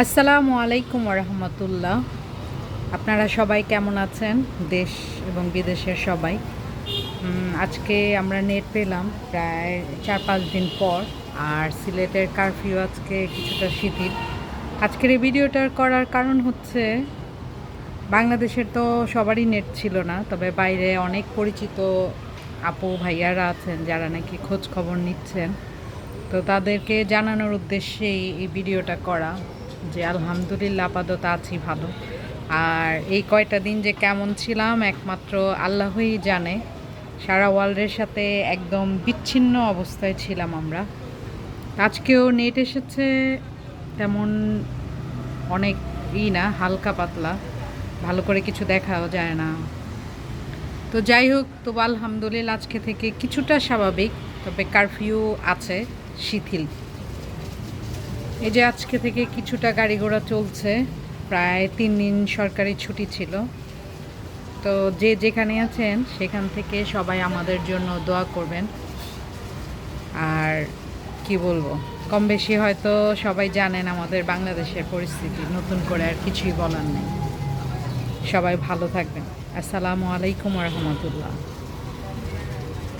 আসসালামু আলাইকুম রহমতুল্লাহ আপনারা সবাই কেমন আছেন? দেশ এবং বিদেশের সবাই। আজকে আমরা নেট পেলাম প্রায় চার পাঁচ দিন পর, আর সিলেটের কারফিউ আজকে কিছুটা শিথিল। আজকের এই ভিডিওটার করার কারণ হচ্ছে, বাংলাদেশের তো সবারই নেট ছিল না, তবে বাইরে অনেক পরিচিত আপু, ভাইয়ারা আছেন, যারা নাকি খোঁজ খবর নিচ্ছেন। তো তাদেরকে জানানোর উদ্দেশ্যেই এই ভিডিওটা করা। যে আলহামদুলিল্লাহ, আপাতত আছি ভালো। আর এই কয়টা দিন যে কেমন ছিলাম, একমাত্র আল্লাহই জানে। সারা ওয়ার্ল্ডের সাথে একদম বিচ্ছিন্ন অবস্থায় ছিলাম আমরা। আজকেও নেট এসেছে তেমন অনেক ই না, হালকা পাতলা। ভালো করে কিছু দেখাও যায় না। তো যাই হোক তো আলহামদুলিল্লাহ আজকে থেকে কিছুটা স্বাভাবিক, তবে কারফিউ আছে, শিথিল। এই যে আজকে থেকে কিছুটা গাড়ি ঘোড়া চলছে, প্রায় তিন দিন সরকারি ছুটি ছিল। তো যে যেখানে আছেন, সেখান থেকে সবাই আমাদের জন্য দোয়া করবেন। আর কি বলব, কম বেশি হয়তো সবাই জানেন আমাদের বাংলাদেশের পরিস্থিতি, নতুন করে আর কিছুই বলার নেই। সবাই ভালো থাকবেন। আসসালামু আলাইকুম রহমতুল্লাহ।